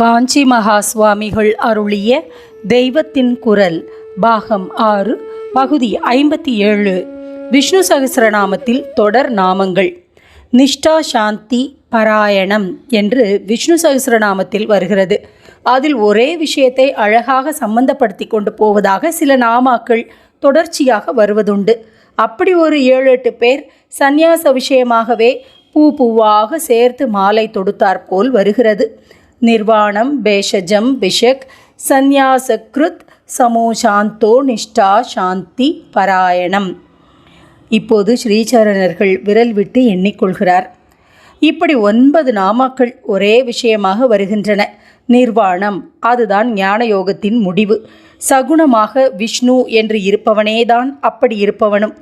காஞ்சி மகா சுவாமிகள் அருளிய தெய்வத்தின் குரல் பாகம் ஆறு பகுதி ஐம்பத்தி ஏழு. விஷ்ணு சகஸ்ரநாமத்தில் தொடர் நாமங்கள். நிஷ்டா சாந்தி பராயணம் என்று விஷ்ணு சகஸ்ரநாமத்தில் வருகிறது. அதில் ஒரே விஷயத்தை அழகாக சம்பந்தப்படுத்தி கொண்டு போவதாக சில நாமாக்கள் தொடர்ச்சியாக வருவதுண்டு. அப்படி ஒரு ஏழு எட்டு பேர் சந்நியாச விஷயமாகவே பூ பூவாக சேர்த்து மாலை தொடுத்தாற்போல் வருகிறது. நிர்வாணம் பேஷஜம் பிஷக் சந்நியாசக்ருத் சமோசாந்தோ நிஷ்டா சாந்தி பராயணம். இப்போது ஸ்ரீசரணர்கள் விரல் விட்டு எண்ணிக்கொள்கிறார். இப்படி ஒன்பது நாமாக்கள் ஒரே விஷயமாக வருகின்றன. நிர்வாணம் அதுதான் ஞான யோகத்தின் முடிவு. சகுணமாக விஷ்ணு என்று இருப்பவனேதான் அப்படி இருப்பவனும்.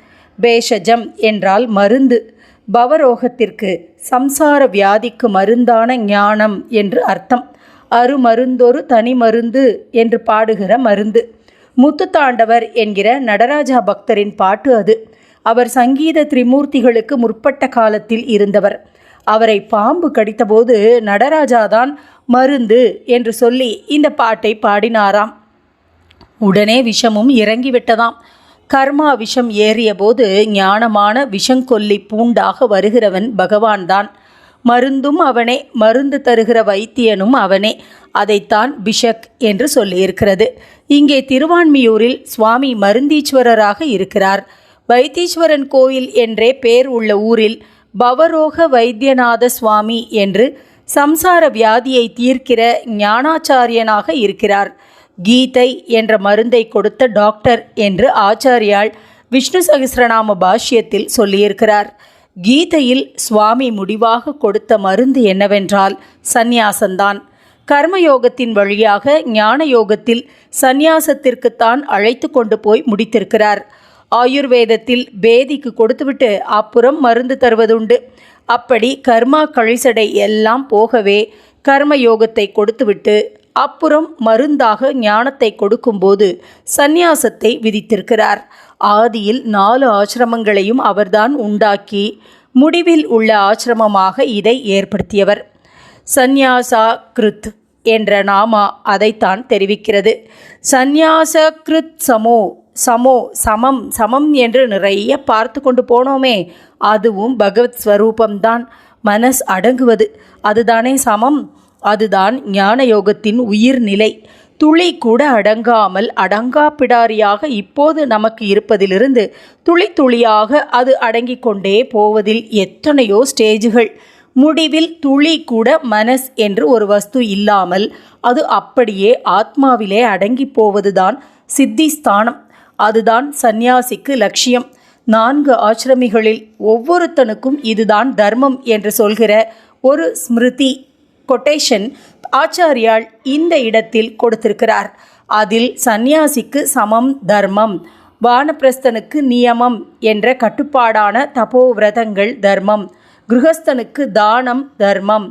பேஷஜம் என்றால் மருந்து. பவரோகத்திற்கு சம்சார வியாதிக்கு மருந்தான ஞானம் என்று அர்த்தம். அருமருந்தொரு தனி மருந்து என்று பாடுகிற மருந்து. முத்துத்தாண்டவர் என்கிற நடராஜா பக்தரின் பாட்டு அது. அவர் சங்கீத திரிமூர்த்திகளுக்கு முற்பட்ட காலத்தில் இருந்தவர். அவரை பாம்பு கடித்தபோது நடராஜாதான் மருந்து என்று சொல்லி இந்த பாட்டை பாடினாராம். உடனே விஷமும் இறங்கிவிட்டதாம். கர்மா விஷம் ஏறியபோது ஞானமான விஷங்கொல்லி பூண்டாக வருகிறவன் பகவான்தான். மருந்தும் அவனே மருந்து தருகிற வைத்தியனும் அவனே. அதைத்தான் பிஷக் என்று சொல்லியிருக்கிறது. இங்கே திருவான்மியூரில் சுவாமி மருந்தீஸ்வரராக இருக்கிறார். வைத்தீஸ்வரன் கோயில் என்றே பேர் உள்ள ஊரில் பவரோக வைத்தியநாத சுவாமி என்று சம்சார வியாதியை தீர்க்கிற ஞானாச்சாரியனாக இருக்கிறார். கீதை என்ற மருந்தை கொடுத்த டாக்டர் என்று ஆச்சாரியால் விஷ்ணு சகஸ்ரநாம பாஷ்யத்தில் சொல்லியிருக்கிறார். கீதையில் சுவாமி முடிவாக கொடுத்த மருந்து என்னவென்றால் சந்நியாசந்தான். கர்மயோகத்தின் வழியாக ஞான யோகத்தில் சந்நியாசத்திற்குத்தான் அழைத்து கொண்டு போய் முடித்திருக்கிறார். ஆயுர்வேதத்தில் பேதிக்கு கொடுத்துவிட்டு அப்புறம் மருந்து தருவதுண்டு. அப்படி கர்மா கழிசடை எல்லாம் போகவே கர்மயோகத்தை கொடுத்துவிட்டு அப்புறம் மருந்தாக ஞானத்தை கொடுக்கும்போது சந்நியாசத்தை விதித்திருக்கிறார். ஆதியில் நாலு ஆசிரமங்களையும் அவர்தான் உண்டாக்கி முடிவில் உள்ள ஆசிரமமாக இதை ஏற்படுத்தியவர். சந்நியாசா கிருத் என்ற நாமா அதைத்தான் தெரிவிக்கிறது. சந்நியாச கிருத் சமோ சமோ சமம் சமம் என்று நிறைய பார்த்து கொண்டு போனோமே அதுவும் பகவத் ஸ்வரூபம்தான். மனஸ் அடங்குவது அதுதானே சமம்? அதுதான் ஞான யோகத்தின் உயிர்நிலை. துளி கூட அடங்காமல் அடங்கா பிடாரியாக இப்போது நமக்கு இருப்பதிலிருந்து துளி துளியாக அது அடங்கி கொண்டே போவதில் எத்தனையோ ஸ்டேஜுகள். முடிவில் துளி கூட மனஸ் என்று ஒரு வஸ்து இல்லாமல் அது அப்படியே ஆத்மாவிலே அடங்கி போவதுதான் சித்திஸ்தானம். அதுதான் சந்நியாசிக்கு லட்சியம். நான்கு ஆசிரமிகளில் ஒவ்வொருத்தனுக்கும் இதுதான் தர்மம் என்று சொல்கிற ஒரு ஸ்மிருதி. கொட்டேஷன் ஆச்சாரியால் இந்த இடத்தில் கொடுத்திருக்கிறார். அதில் சந்நியாசிக்கு சமம் தர்மம் வானப்பிரஸ்தனுக்கு நியமம் என்ற கட்டுப்பாடான தபோவிரதங்கள் தர்மம் கிருஹஸ்தனுக்கு தானம் தர்மம்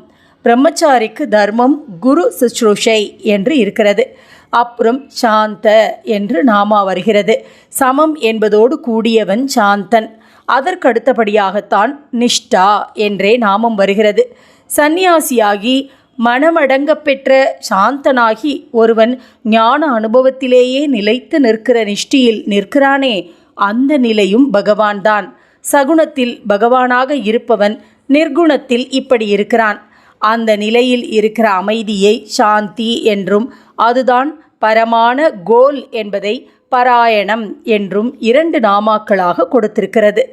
பிரம்மச்சாரிக்கு தர்மம் குரு சுശ്രൂஷை என்று இருக்கிறது. அப்புறம் சாந்த என்று நாமா வருகிறது. சமம் என்பதோடு கூடியவன் சாந்தன். அதற்கடுத்தபடியாகத்தான் நிஷ்டா என்றே நாமம் வருகிறது. சந்நியாசியாகி மனமடங்க பெற்ற சாந்தனாகி ஒருவன் ஞான அனுபவத்திலேயே நிலைத்து நிற்கிற நிஷ்டியில் நிற்கிறானே அந்த நிலையும் பகவான்தான். சகுணத்தில் பகவானாக இருப்பவன் நிர்குணத்தில் இப்படி இருக்கிறான். அந்த நிலையில் இருக்கிற அமைதியை சாந்தி என்றும் அதுதான் பரமான கோல் என்பதை பராயணம் என்றும் இரண்டு நாமாக்களாக கொடுத்திருக்கிறது.